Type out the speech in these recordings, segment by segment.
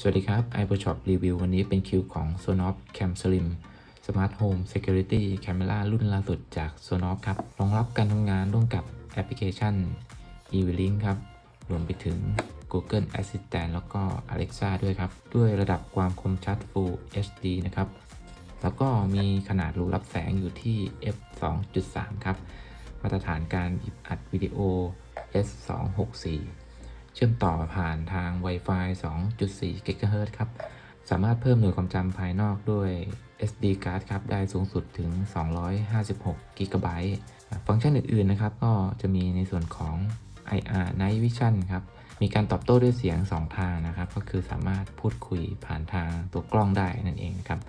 สวัสดีครับ i p o s h o p Review วันนี้เป็นคิวของ Sonos Cam Slim Smart Home Security Camera รุ่นล่าสุดจาก Sonos ครับ รองรับการทำงานร่วมกับแอปพลิเคชัน eVlink ครับ รวมไปถึง Google Assistant แล้วก็ Alexa ด้วยครับ ด้วยระดับความคมชัด Full HD นะครับ แล้วก็มีขนาดรูรับแสงอยู่ที่ f 2.3 ครับ มาตรฐานการอัดวิดีโอ S 2 6 4 เชื่อมต่อผ่านทาง Wi-Fi 2.4 GHz ครับ สามารถเพิ่มหน่วยความจำภายนอกด้วย SD card ครับ ได้สูงสุดถึง 256 GB ฟังก์ชันอื่นๆ นะครับ ก็จะมีในส่วนของ IR Night Vision ครับ มีการตอบโต้ด้วยเสียง 2 ทางนะครับ ก็คือสามารถพูดคุยผ่านทางตัวกล้องได้นั่นเองครับ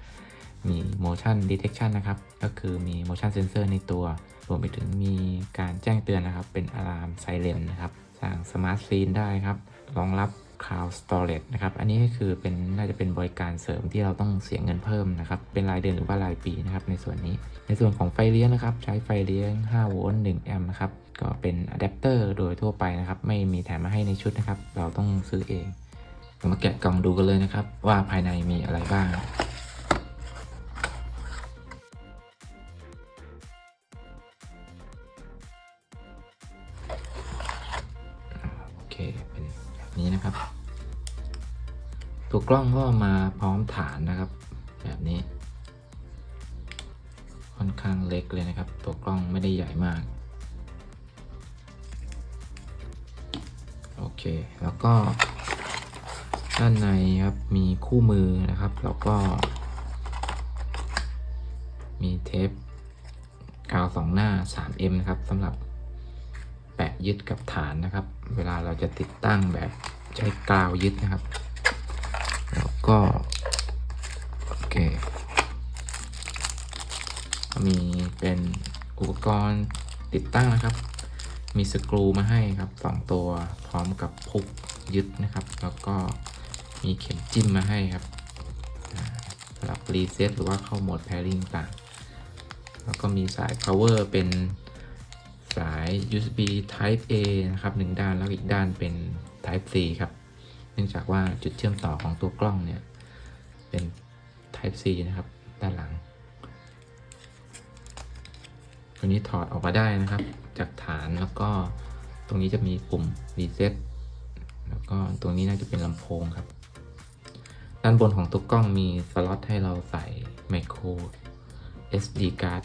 มี motion detection นะครับ ก็คือมี motion sensor ในตัว รวมไปถึงมีการแจ้งเตือนนะครับ เป็น alarm silent นะครับ สั่ง smart screen ได้ครับรองรับ cloud storage นะครับ อันนี้ก็คือเป็นน่าจะเป็นบริการเสริมที่เราต้องเสียเงินเพิ่มนะครับ เป็นรายเดือนหรือว่ารายปีนะครับในส่วนนี้ ในส่วนของไฟเลี้ยงนะครับ ใช้ไฟเลี้ยง 5 โวลต์ 1 แอมป์นะครับ ก็เป็นอะแดปเตอร์โดยทั่วไปนะครับ ไม่มีแถมมาให้ในชุดนะครับ เราต้องซื้อเอง เรามาแกะกล่องดูกันเลยนะครับ ว่าภายในมีอะไรบ้าง เคเป็นแบบนี้นะครับ ตัวกล้องก็มาพร้อมฐานนะครับ แบบนี้ ค่อนข้างเล็กเลยนะครับ ตัวกล้องไม่ได้ใหญ่มาก โอเค แล้วก็ด้านในครับมีคู่มือนะครับ แล้วก็ มีเทปกาวสองหน้า 3M นะครับสำหรับ ยึดกับฐานนะครับ เวลาเราจะติดตั้งแบบใช้กาวยึดนะครับ แล้วก็โอเคมีเป็นอุปกรณ์ติดตั้งนะครับ มีสกรูมาให้ครับสองตัวพร้อมกับพุกยึดนะครับ แล้วก็มีเข็มจิ้มมาให้ครับสำหรับรีเซ็ตหรือว่าเข้าโหมด pairing ต่าง แล้วก็มีสาย power เป็น สาย USB Type A นะครับหนึ่งด้านแล้วอีกด้านเป็น Type C ครับ เนื่องจากว่าจุดเชื่อมต่อของตัวกล้องเนี่ย เป็น Type C นะครับ ด้านหลัง ตัวนี้ถอดออกมาได้นะครับ จากฐานแล้วก็ตรงนี้จะมีปุ่ม Reset แล้วก็ตรงนี้น่าจะเป็นลำโพงครับ ด้านบนของตัวกล้องมีสล็อตให้เราใส่ Micro SD card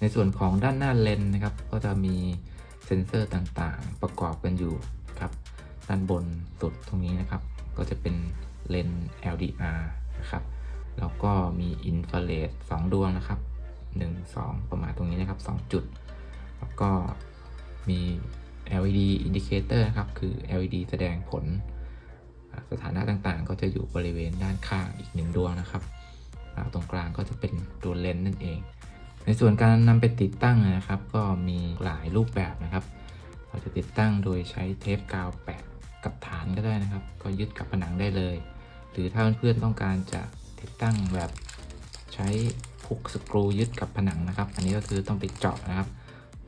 ในส่วนของด้านหน้าเลนส์นะครับ ก็จะมีเซ็นเซอร์ต่างๆ ประกอบกันอยู่ครับ ด้านบนสุดตรงนี้นะครับ ก็จะเป็นเลนส์ LDR นะครับ แล้วก็มีอินฟราเรด2ดวงนะครับ 1 2 ประมาณตรงนี้นะครับ 2 จุด แล้วก็มี LED indicator นะครับ คือ LED แสดงผล สถานะต่างๆ ก็จะอยู่บริเวณด้านข้างอีกหนึ่งดวงนะครับ ตรงกลางก็จะเป็นตัวเลนส์นั่นเอง ในส่วนการนำไปติดตั้งนะครับ ก็มีหลายรูปแบบนะครับ เราจะติดตั้งโดยใช้เทปกาวแปะกับฐานก็ได้นะครับ ก็ยึดกับผนังได้เลย หรือถ้าเพื่อนๆต้องการจะติดตั้งแบบใช้พุกสกรูยึดกับผนังนะครับ อันนี้ก็คือต้องไปเจาะนะครับ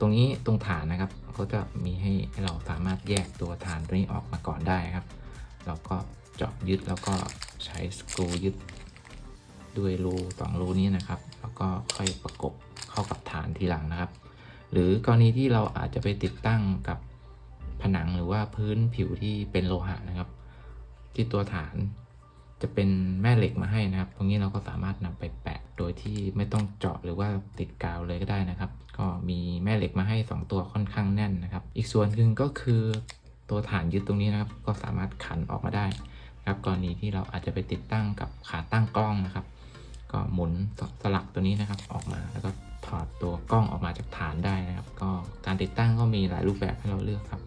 ตรงนี้ตรงฐานนะครับเขาจะมีให้เราสามารถแยกตัวฐานตัวนี้ออกมาก่อนได้ครับ เราก็เจาะยึดแล้วก็ใช้สกรูยึด ด้วยรูสองรูนี้นะครับ แล้วก็ค่อยประกบเข้ากับฐานทีหลังนะครับ หรือกรณีที่เราอาจจะไปติดตั้งกับผนังหรือว่าพื้นผิวที่เป็นโลหะนะครับ ที่ตัวฐานจะเป็นแม่เหล็กมาให้นะครับ ตรงนี้เราก็สามารถนำไปแปะโดยที่ไม่ต้องเจาะหรือว่าติดกาวเลยก็ได้นะครับ ก็มีแม่เหล็กมาให้ 2 ตัวค่อนข้างแน่นนะครับ อีกส่วนหนึ่งก็คือตัวฐานยึดตรงนี้นะครับ ก็สามารถขันออกมาได้ครับกรณีที่เราอาจจะไปติดตั้งกับขาตั้งกล้องนะครับ ก็หมุนสลักตัวนี้นะครับออกมาแล้วก็ถอดตัวกล้องออกมาจากฐานได้นะครับ ก็การติดตั้งก็มีหลายรูปแบบให้เราเลือกครับ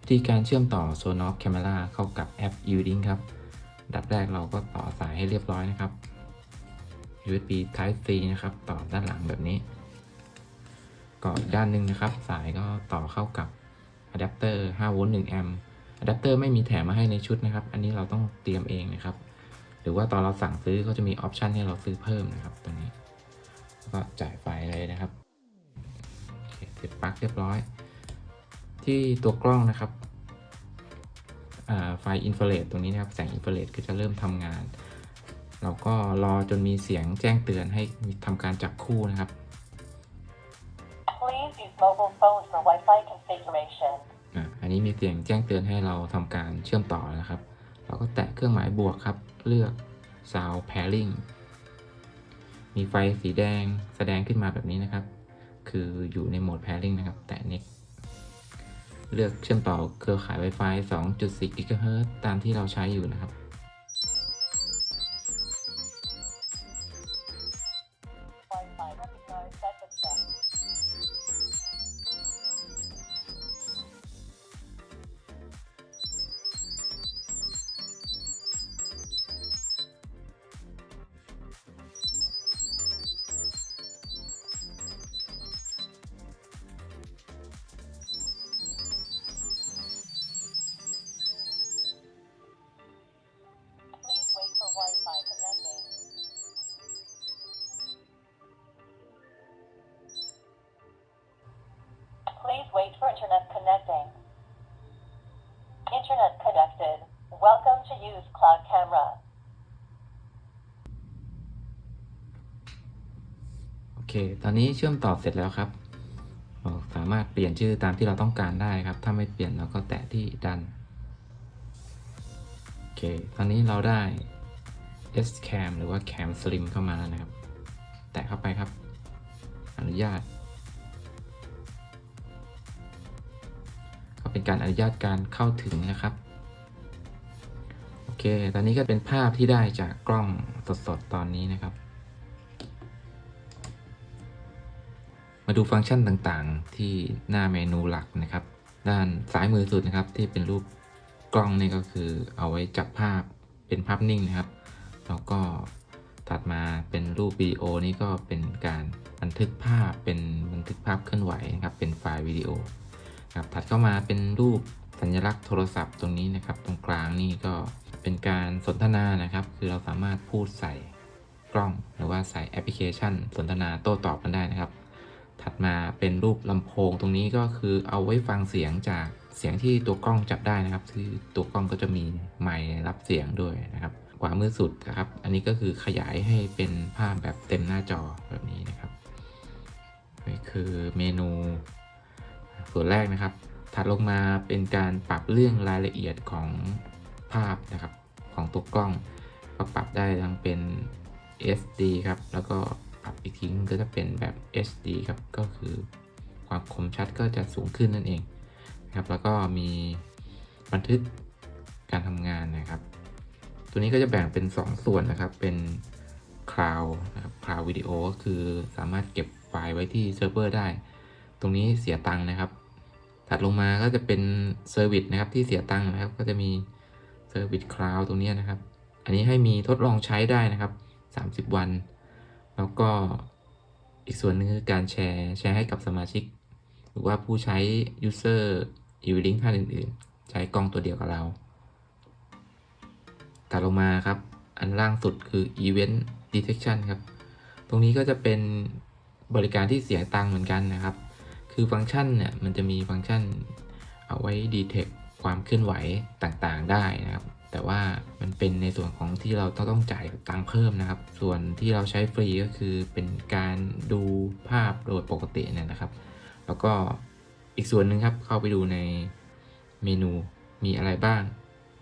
วิธีการเชื่อมต่อ Sonos Camera เข้ากับแอป Ulink ครับดับแรกเราก็ต่อสายให้เรียบร้อยนะครับ USB Type C นะครับ ต่อด้านหลังแบบนี้ ก็อีกด้านหนึ่งนะครับ สายก็ต่อเข้ากับอะแดปเตอร์5โวลต์1แอมป์อะแดปเตอร์ไม่มีแถมมาให้ในชุดนะครับ อันนี้เราต้องเตรียมเองนะครับ หรือว่าตอนเราสั่งซื้อก็จะมีออปชันให้เราซื้อเพิ่มนะครับตัวนี้แล้วก็จ่ายไฟเลยนะครับโอเคเสร็จปลั๊กเรียบร้อย ที่ตัวกล้องนะครับอ่าไฟอินฟราเรดตรงนี้นะครับแสงอินฟราเรดก็จะเริ่มทำงาน เราก็รอจนมีเสียงแจ้งเตือนให้ทำการจับคู่นะครับ Please use mobile phone for Wi-Fi configuration. อะอันนี้มีเสียงแจ้งเตือนให้เราทำการเชื่อมต่อนะครับ เราก็แตะเครื่องหมายบวกครับ เลือก Sound Pairing มีไฟสีแดงแสดงขึ้นมาแบบนี้นะครับ คืออยู่ในโหมด Pairing นะครับ แตะ Next เลือกเชื่อมต่อเครือข่าย Wi-Fi 2.4 GHz ตามที่เราใช้อยู่นะครับ เค ตอนนี้เชื่อมต่อเสร็จแล้วครับ เราสามารถเปลี่ยนชื่อตามที่เราต้องการได้ครับ ถ้าไม่เปลี่ยนเราก็แตะที่ดัน โอเค ตอนนี้เราได้ S cam หรือว่า cam slim เข้ามาแล้วนะครับ แตะเข้าไปครับ อนุญาต ก็เป็นการอนุญาตการเข้าถึงนะครับ โอเค ตอนนี้ก็เป็นภาพที่ได้จากกล้องสดๆ ตอนนี้นะครับ มาดูฟังก์ชันต่างๆ ที่หน้าเมนูหลักนะครับ ด้านซ้ายมือสุดนะครับที่เป็นรูปกล้องนี่ก็คือเอาไว้จับภาพเป็นภาพนิ่งนะครับ แล้วก็ถัดมาเป็นรูปวิดีโอนี่ก็เป็นการบันทึกภาพเป็นบันทึกภาพเคลื่อนไหวนะครับเป็นไฟล์วิดีโอครับถัดเข้ามาเป็นรูปสัญลักษณ์โทรศัพท์ตรงนี้นะครับ ตรงกลางนี่ก็เป็นการสนทนานะครับ คือเราสามารถพูดใส่กล้อง หรือว่าใส่แอปพลิเคชัน สนทนาโต้ตอบกันได้นะครับ ถัดมาเป็นรูปลำโพงตรงนี้ก็คือเอาไว้ฟังเสียงจากเสียงที่ตัวกล้องจับได้นะครับที่ตัวกล้องก็จะมีไมค์รับเสียงด้วยนะครับขวามือสุดนะครับ อันนี้ก็คือขยายให้เป็นภาพแบบเต็มหน้าจอแบบนี้นะครับนี่คือเมนูส่วนแรกนะครับ ถัดลงมาเป็นการปรับเรื่องรายละเอียดของภาพนะครับของตัวกล้องก็ปรับได้ทั้งเป็น SD ครับ แล้วก็ อีกทีนึงก็จะเป็นแบบ HD ครับ ก็คือความคมชัดก็จะสูงขึ้นนั่นเองนะครับแล้วก็มีบันทึกการทำงานนะครับ ตัวนี้ก็จะแบ่งเป็น 2 ส่วนนะครับ เป็นคลาวนะครับคลาววิดีโอก็คือสามารถเก็บไฟล์ไว้ที่เซิร์ฟเวอร์ได้ ตรงนี้เสียตังค์นะครับ ถัดลงมาก็จะเป็นเซอร์วิสนะครับที่เสียตังค์นะครับ ก็จะมีเซอร์วิสคลาวตรงนี้นะครับ อันนี้ให้มีทดลองใช้ได้นะครับ 30 วัน แล้วก็อีกส่วนหนึงคือการแชร์แชร์ให้กับสมาชิก หรือว่าผู้ใช้ user e v link ท่านอื่นๆ ใช้กล้องตัวเดียวกับเราถัดลงมาครับ อันล่างสุดคือ event detection ครับ ตรงนี้ก็จะเป็นบริการที่เสียตังค์เหมือนกันนะครับ คือฟังก์ชันเนี่ยมันจะมีฟังก์ชันเอาไว้ detect ความเคลื่อนไหวต่างๆได้นะครับ แต่ว่ามันเป็นในส่วนของที่เราต้องต้องจ่ายตังค์เพิ่มนะครับ ส่วนที่เราใช้ฟรีก็คือเป็นการดูภาพโดยปกติเนี่ยนะครับ แล้วก็อีกส่วนหนึ่งครับเข้าไปดูในเมนูมีอะไรบ้าง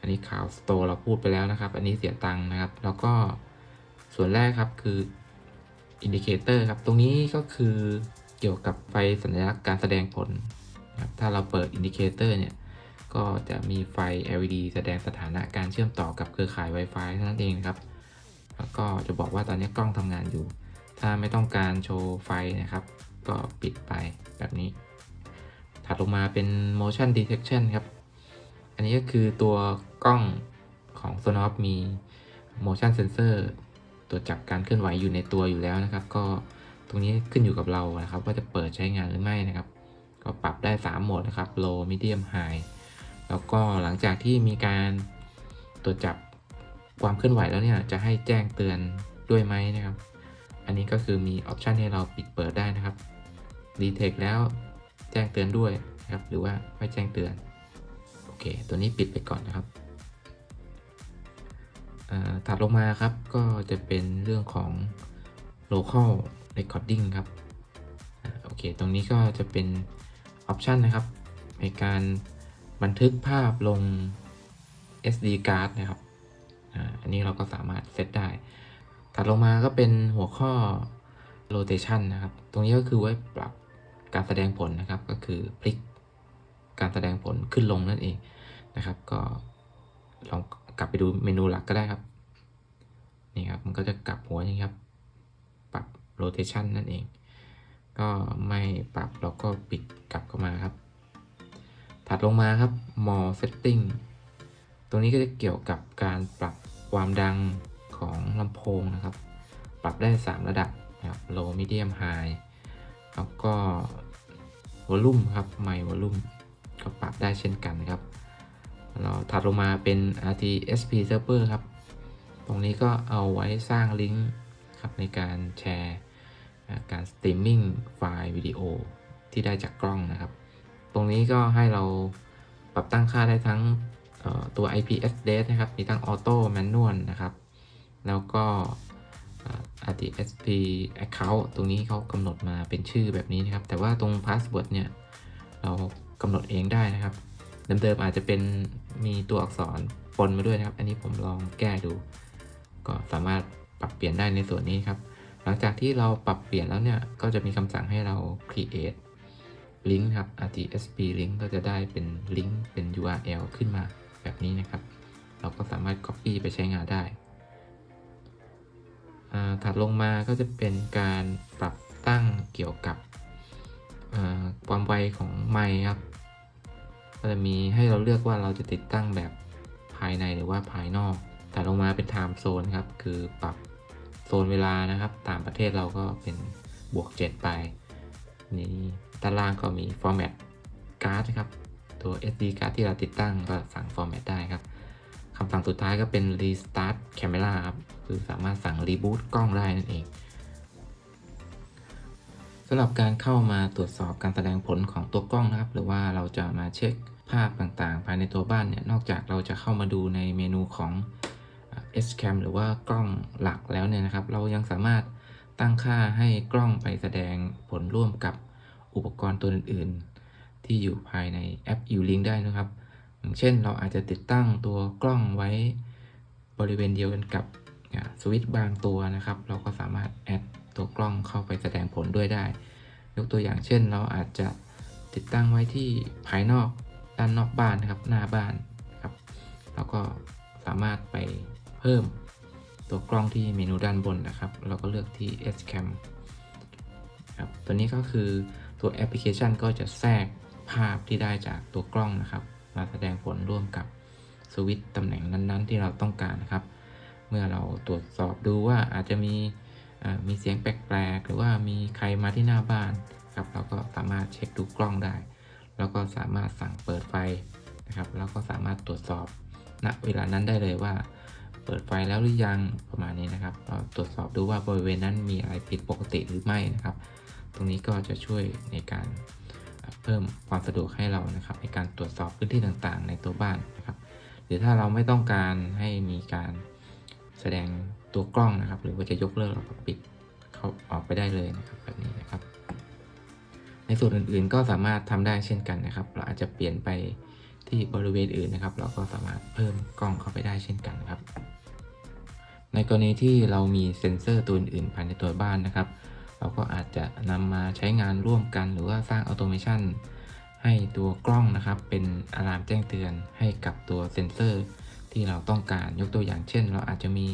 อันนี้ข่าวสโตร์เราพูดไปแล้วนะครับ อันนี้เสียตังค์นะครับ แล้วก็ส่วนแรกครับคืออินดิเคเตอร์ครับ ตรงนี้ก็คือเกี่ยวกับไฟสัญลักษณ์การแสดงผลครับถ้าเราเปิดอินดิเคเตอร์เนี่ย ก็จะมีไฟ LED แสดงสถานะการเชื่อมต่อกับเครือข่าย Wi-Fi นั้นเองนะครับ แล้วก็จะบอกว่าตอนนี้กล้องทำงานอยู่ ถ้าไม่ต้องการโชว์ไฟนะครับ ก็ปิดไปแบบนี้ ถัดลงมาเป็น motion detection ครับ อันนี้ก็คือตัวกล้องของ Sonos มี motion sensor ตรวจจับการเคลื่อนไหวอยู่ในตัวอยู่แล้วนะครับ ก็ตรงนี้ขึ้นอยู่กับเรานะครับ ว่าจะเปิดใช้งานหรือไม่นะครับ ก็ปรับได้ 3 โหมดนะครับ low medium high แล้วก็หลังจากที่มีการตรวจจับความเคลื่อนไหวแล้วเนี่ยจะให้แจ้งเตือนด้วยไหมนะครับ อันนี้ก็คือมีออปชันให้เราปิดเปิดได้นะครับ Detect แล้วแจ้งเตือนด้วยนะครับหรือว่าไม่แจ้งเตือนโอเค ตัวนี้ปิดไปก่อนนะครับถัดลงมาครับก็จะเป็นเรื่องของ local recording ครับอโอเค ตรงนี้ก็จะเป็นออปชันนะครับ ในการ บันทึกภาพลง SD card นะครับ อันนี้เราก็สามารถเซตได้ ถัดลงมาก็เป็นหัวข้อ rotation นะครับ ตรงนี้ก็คือไว้ปรับการแสดงผลนะครับ ก็คือพลิกการแสดงผลขึ้นลงนั่นเองนะครับ ก็ลองกลับไปดูเมนูหลักก็ได้ครับ นี่ครับ มันก็จะกลับหัวนี้ครับ ปรับ rotation นั่นเอง ก็ไม่ปรับเราก็ปิดกลับเข้ามาครับ ถัดลงมาครับ more setting ตรงนี้ก็จะเกี่ยวกับการปรับความดังของลำโพงนะครับ ปรับได้ 3 ระดับนะครับ low medium high แล้วก็ volume ครับ mic volume ก็ปรับได้เช่นกันครับเราถัดลงมาเป็น RTSP server ครับ ตรงนี้ก็เอาไว้สร้างลิงก์ครับในการแชร์การสตรีมมิ่งไฟล์วิดีโอที่ได้จากกล้องนะครับ ตรงนี้ก็ให้เราปรับตั้งค่าได้ทั้งตัว IP address นะครับ มีทั้ง auto manual นะครับ แล้วก็ RTSP account ตรงนี้เขากำหนดมาเป็นชื่อแบบนี้นะครับ แต่ว่าตรง password เนี่ย เรากำหนดเองได้นะครับ เดิมๆอาจจะเป็นมีตัวอักษรปนมาด้วยนะครับ อันนี้ผมลองแก้ดู ก็สามารถปรับเปลี่ยนได้ในส่วนนี้ครับ หลังจากที่เราปรับเปลี่ยนแล้วเนี่ย ก็จะมีคำสั่งให้เรา create link ครับ RTSP link ก็จะได้เป็นลิงก์เป็น URL ขึ้นมาแบบนี้นะครับ เราก็สามารถ copy ไปใช้งานได้ถัดลงมาก็จะเป็นการปรับตั้งเกี่ยวกับความไวของไมค์ครับ ก็จะมีให้เราเลือกว่าเราจะติดตั้งแบบภายในหรือว่าภายนอก ถัดลงมาเป็น time zone ครับ คือปรับโซนเวลานะครับ ตางประเทศเราก็เป็นบวก 7 ไป นี่ ด้านล่างก็มี format card นะครับ ตัว SD card ที่เราติดตั้งก็สั่ง format ได้ครับคำสั่งสุดท้ายก็เป็น restart camera ครับ คือสามารถสั่ง reboot กล้องได้นั่นเองสำหรับการเข้ามาตรวจสอบการแสดงผลของตัวกล้องนะครับ หรือว่าเราจะมาเช็คภาพต่างๆ ภายในตัวบ้านเนี่ย นอกจากเราจะเข้ามาดูในเมนูของ S-Cam หรือว่ากล้องหลักแล้วเนี่ยนะครับ เรายังสามารถตั้งค่าให้กล้องไปแสดงผลร่วมกับ อุปกรณ์ตัวอื่น ๆ ที่อยู่ภายในแอป U-Link ได้นะครับ อย่างเช่นเราอาจจะติดตั้งตัวกล้องไว้บริเวณเดียวกันกับสวิตช์บางตัวนะครับ เราก็สามารถแอดตัวกล้องเข้าไปแสดงผลด้วยได้ ยกตัวอย่างเช่น เราอาจจะติดตั้งไว้ที่ภายนอกด้านนอกบ้านนะครับ หน้าบ้านครับเราก็สามารถไปเพิ่มตัวกล้องที่เมนูด้านบนนะครับ เราก็เลือกที่ S Cam ครับตัวนี้ก็คือ ตัวแอปพลิเคชันก็จะแทรกภาพที่ได้จากตัวกล้องนะครับ มาแสดงผลร่วมกับสวิตช์ตำแหน่งนั้นๆ ที่เราต้องการนะครับ เมื่อเราตรวจสอบดูว่าอาจจะมีมีเสียงแปลกๆ หรือว่ามีใครมาที่หน้าบ้านครับเราก็สามารถเช็คดูกล้องได้ แล้วก็สามารถสั่งเปิดไฟนะครับ แล้วก็สามารถตรวจสอบณเวลานั้นได้เลยว่า เปิดไฟแล้วหรือยังประมาณนี้นะครับเราตรวจสอบดูว่าบริเวณนั้นมีอะไรผิดปกติหรือไม่นะครับ ตรงนี้ก็จะช่วยในการเพิ่มความสะดวกให้เรานะครับ ในการตรวจสอบพื้นที่ต่างๆ ในตัวบ้านนะครับ หรือถ้าเราไม่ต้องการให้มีการแสดงตัวกล้องนะครับ หรือว่าจะยกเลิกเราก็ปิดเขาออกไปได้เลยนะครับแบบนี้นะครับ ในส่วนอื่นๆก็สามารถทำได้เช่นกันนะครับ เราอาจจะเปลี่ยนไปที่บริเวณอื่นนะครับ เราก็สามารถเพิ่มกล้องเข้าไปได้เช่นกันครับ ในกรณีที่เรามีเซ็นเซอร์ตัวอื่นๆภายในตัวบ้านนะครับ เราก็อาจจะนำมาใช้งานร่วมกัน หรือว่าสร้างออโตเมชันให้ตัวกล้องนะครับ เป็นอะลามแจ้งเตือนให้กับตัวเซ็นเซอร์ที่เราต้องการยกตัวอย่างเช่น เราอาจจะมี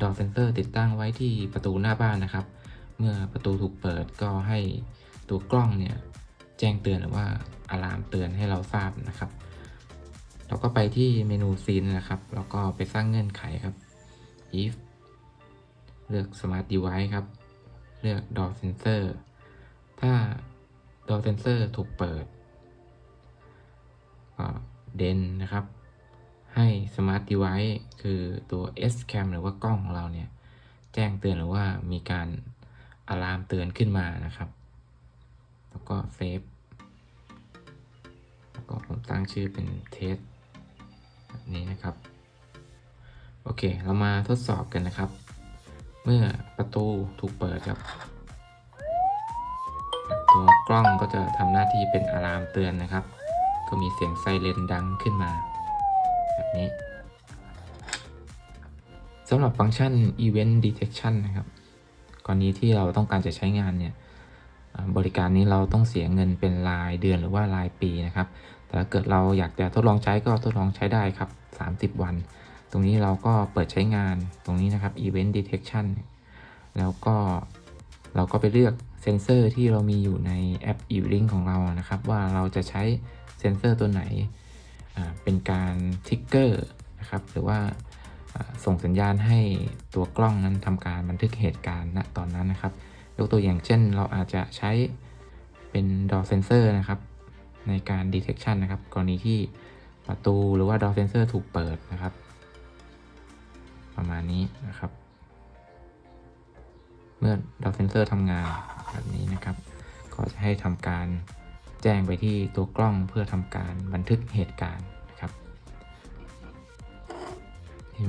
ดอเซนเซอร์ติดตั้งไว้ที่ประตูหน้าบ้านนะครับ เมื่อประตูถูกเปิดก็ให้ตัวกล้องเนี่ยแจ้งเตือนหรือว่าอะลามเตือนให้เราทราบนะครับเราก็ไปที่เมนูซีนนะครับแล้วก็ไปสร้างเงื่อนไขครับ if เลือก smart device ครับ เลือก door sensor ถ้า door sensor ถูกเปิดก็เดนนะครับ ให้ smart device คือตัว S cam หรือว่ากล้องของเราเนี่ย แจ้งเตือนหรือว่ามีการอะลามเตือนขึ้นมานะครับ แล้วก็เซฟก็ผมตั้งชื่อเป็นเทสแบบนี้นะครับ โอเค เรามาทดสอบกันนะครับ มื่อประตูถูกเปิดครับ ตัวกล้องก็จะทำหน้าที่เป็นอะลามเตือนนะครับ ก็มีเสียงไซเรนดังขึ้นมา แบบนี้สำหรับฟังก์ชัน Event Detection นะครับ กรณีที่เราต้องการจะใช้งานเนี่ย บริการนี้เราต้องเสียเงินเป็นรายเดือนหรือว่ารายปีนะครับ แต่ถ้าเกิดเราอยากจะทดลองใช้ก็ทดลองใช้ได้ครับ 30 วัน ตรงนี้เราก็เปิดใช้งานตรงนี้นะครับ Event Detection แล้วก็เราก็ไปเลือกเซนเซอร์ที่เรามีอยู่ในแอป e-link ของเรานะครับ ว่าเราจะใช้เซนเซอร์ตัวไหนเป็นการทิกเกอร์นะครับ หรือว่าอ่าส่งสัญญาณให้ตัวกล้องนั้นทำการบันทึกเหตุการณ์ณตอนนั้นนะครับ ยกตัวอย่างเช่น เราอาจจะใช้เป็น door sensor นะครับ ในการ detection นะครับ กรณีที่ประตูหรือว่า door sensor ถูกเปิดนะครับ ประมาณนี้นะครับ เมื่อ door sensor ทำงานแบบนี้นะครับ ก็จะให้ทำการแจ้งไปที่ตัวกล้องเพื่อทำการบันทึกเหตุการณ์นะครับ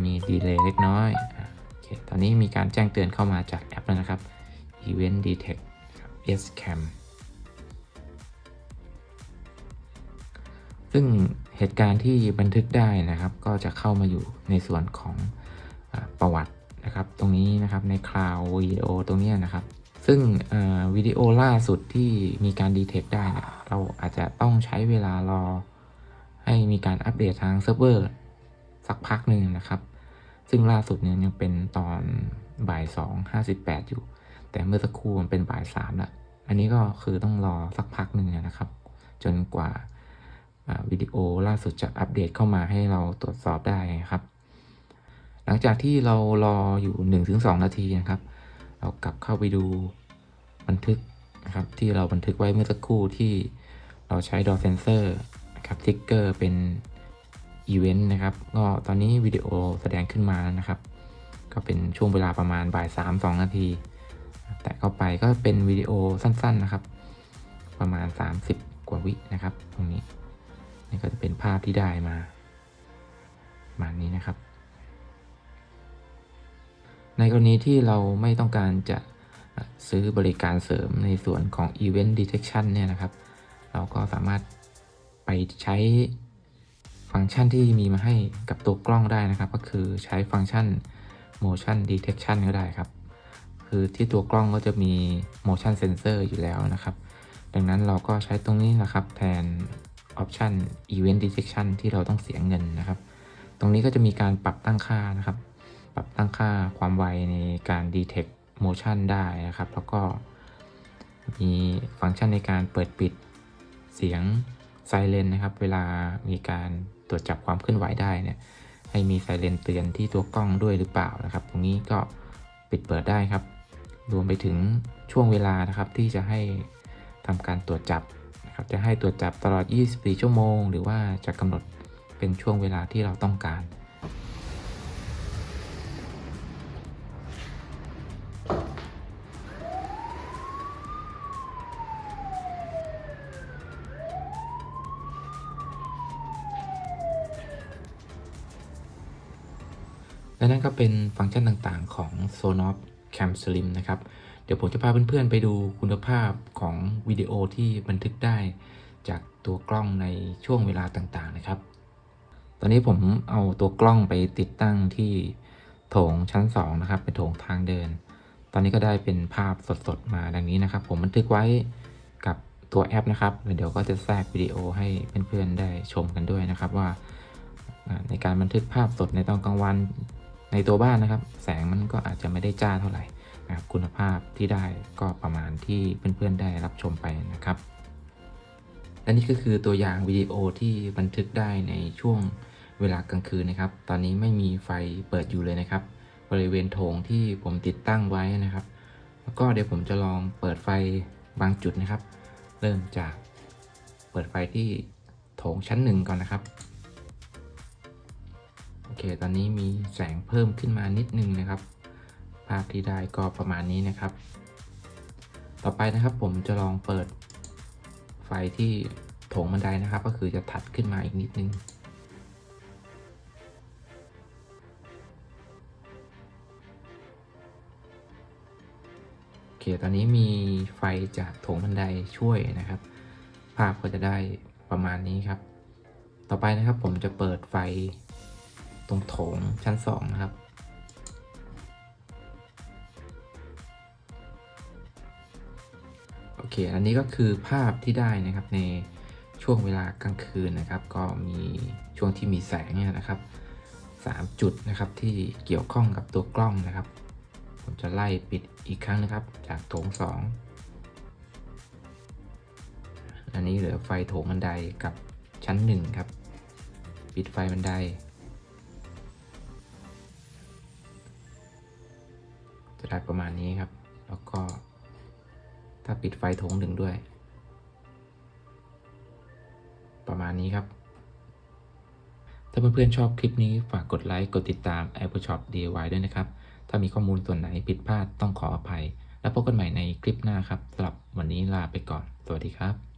มีดีเลย์เล็กน้อยอะโอเคตอนนี้มีการแจ้งเตือนเข้ามาจากแอปแล้วนะครับ Event Detect SCAM ซึ่งเหตุการณ์ที่บันทึกได้นะครับ ก็จะเข้ามาอยู่ในส่วนของ ประวัตินะครับ ตรงนี้นะครับในคลาววิดีโอตรงนี้นะครับ ซึ่งวิดีโอล่าสุดที่มีการดีเทคได้เนี่ยเราอาจจะต้องใช้เวลารอ ให้มีการอัปเดตทางเซิร์ฟเวอร์สักพักหนึ่งนะครับ ซึ่งล่าสุดเนี่ยยังเป็นตอนบ่ายสองห้าสิบแปดอยู่ แต่เมื่อสักครู่มันเป็นบ่ายสามละอันนี้ก็คือต้องรอสักพักหนึ่งนะครับ จนกว่าอ่าวิดีโอล่าสุดจะอัปเดตเข้ามาให้เราตรวจสอบได้ครับ หลังจากที่เรารออยู่ 1-2 นาทีนะครับ เรากลับเข้าไปดูบันทึกนะครับที่เราบันทึกไว้เมื่อสักครู่ที่เราใช้ door sensor นะครับทิกเกอร์เป็นอีเวนต์นะครับก็ตอนนี้วิดีโอแสดงขึ้นมาแล้วนะครับ ก็เป็นช่วงเวลาประมาณบ่ายสามสองนาที แต่เข้าไปก็เป็นวิดีโอสั้นๆนะครับ ประมาณ 30 กว่าวินะครับ ตรงนี้นี่ก็จะเป็นภาพที่ได้มาประมาณนี้นะครับ ในกรณีที่เราไม่ต้องการจะซื้อบริการเสริมในส่วนของ Event Detection เนี่ยนะครับ เราก็สามารถไปใช้ฟังก์ชันที่มีมาให้กับตัวกล้องได้นะครับ ก็คือใช้ฟังก์ชัน motion detection ก็ได้ครับ คือที่ตัวกล้องก็จะมี motion sensor อยู่แล้วนะครับ ดังนั้นเราก็ใช้ตรงนี้นะครับแทน option event detection ที่เราต้องเสียเงินนะครับ ตรงนี้ก็จะมีการปรับตั้งค่านะครับ ปรับตั้งค่าความไวในการ detect motion ได้นะครับ แล้วก็มีฟังก์ชันในการเปิดปิดเสียงไซเรนนะครับ เวลามีการตรวจจับความเคลื่อนไหวได้เนี่ย ให้มีไซเรนเตือนที่ตัวกล้องด้วยหรือเปล่านะครับ ตรงนี้ก็ปิดเปิดได้ครับ รวมไปถึงช่วงเวลานะครับที่จะให้ทำการตรวจจับนะครับ จะให้ตรวจจับตลอด 24 ชั่วโมง หรือว่าจะกำหนดเป็นช่วงเวลาที่เราต้องการ และนั่นก็เป็นฟังก์ชันต่างๆของ Sonos Cam Slim นะครับ เดี๋ยวผมจะพาเพื่อนๆไปดูคุณภาพของวิดีโอที่บันทึกได้ จากตัวกล้องในช่วงเวลาต่างๆนะครับ ตอนนี้ผมเอาตัวกล้องไปติดตั้งที่โถงชั้น 2 นะครับ เป็นโถงทางเดิน ตอนนี้ก็ได้เป็นภาพสดๆมาดังนี้นะครับ ผมบันทึกไว้กับตัวแอปนะครับแล้วเดี๋ยวก็จะแทรกวิดีโอให้เพื่อนๆได้ชมกันด้วยนะครับว่าในการบันทึกภาพสดในตอนกลางวัน ในตัวบ้านนะครับ แสงมันก็อาจจะไม่ได้จ้าเท่าไหร่นะครับคุณภาพที่ได้ก็ประมาณที่เพื่อนๆได้รับชมไปนะครับและนี่ก็คือตัวอย่างวิดีโอที่บันทึกได้ในช่วงเวลากลางคืนนะครับ ตอนนี้ไม่มีไฟเปิดอยู่เลยนะครับ บริเวณโถงที่ผมติดตั้งไว้นะครับ แล้วก็เดี๋ยวผมจะลองเปิดไฟบางจุดนะครับ เริ่มจากเปิดไฟที่โถงชั้นหนึ่งก่อนนะครับ เค ตอนนี้มีแสงเพิ่มขึ้นมานิดนึงนะครับ ภาพที่ได้ก็ประมาณนี้นะครับ ต่อไปนะครับผมจะลองเปิดไฟที่โถงบันไดนะครับ ก็คือจะถัดขึ้นมาอีกนิดนึงโอเค ตอนนี้มีไฟจากโถงบันไดช่วยนะครับ ภาพก็จะได้ประมาณนี้ครับ ต่อไปนะครับผมจะเปิดไฟ ตรงโถงชั้นสองนะครับ โอเค อันนี้ก็คือภาพที่ได้นะครับในช่วงเวลากลางคืนนะครับ ก็มีช่วงที่มีแสงเนี่ยนะครับสามจุดนะครับที่เกี่ยวข้องกับตัวกล้องนะครับ ผมจะไล่ปิดอีกครั้งนะครับ จากโถงสองอันนี้เหลือไฟโถงบันไดกับชั้นหนึ่งครับ ปิดไฟบันได จะได้ประมาณนี้ครับ แล้วก็ ถ้าปิดไฟโถงหนึ่งด้วย ประมาณนี้ครับ ถ้าเพื่อนๆชอบคลิปนี้ฝากกดไลค์ กดติดตาม Apple Shop DIY ด้วยนะครับ ถ้ามีข้อมูลส่วนไหนผิดพลาดต้องขออภัย แล้วพบกันใหม่ในคลิปหน้าครับสำหรับวันนี้ลาไปก่อน สวัสดีครับ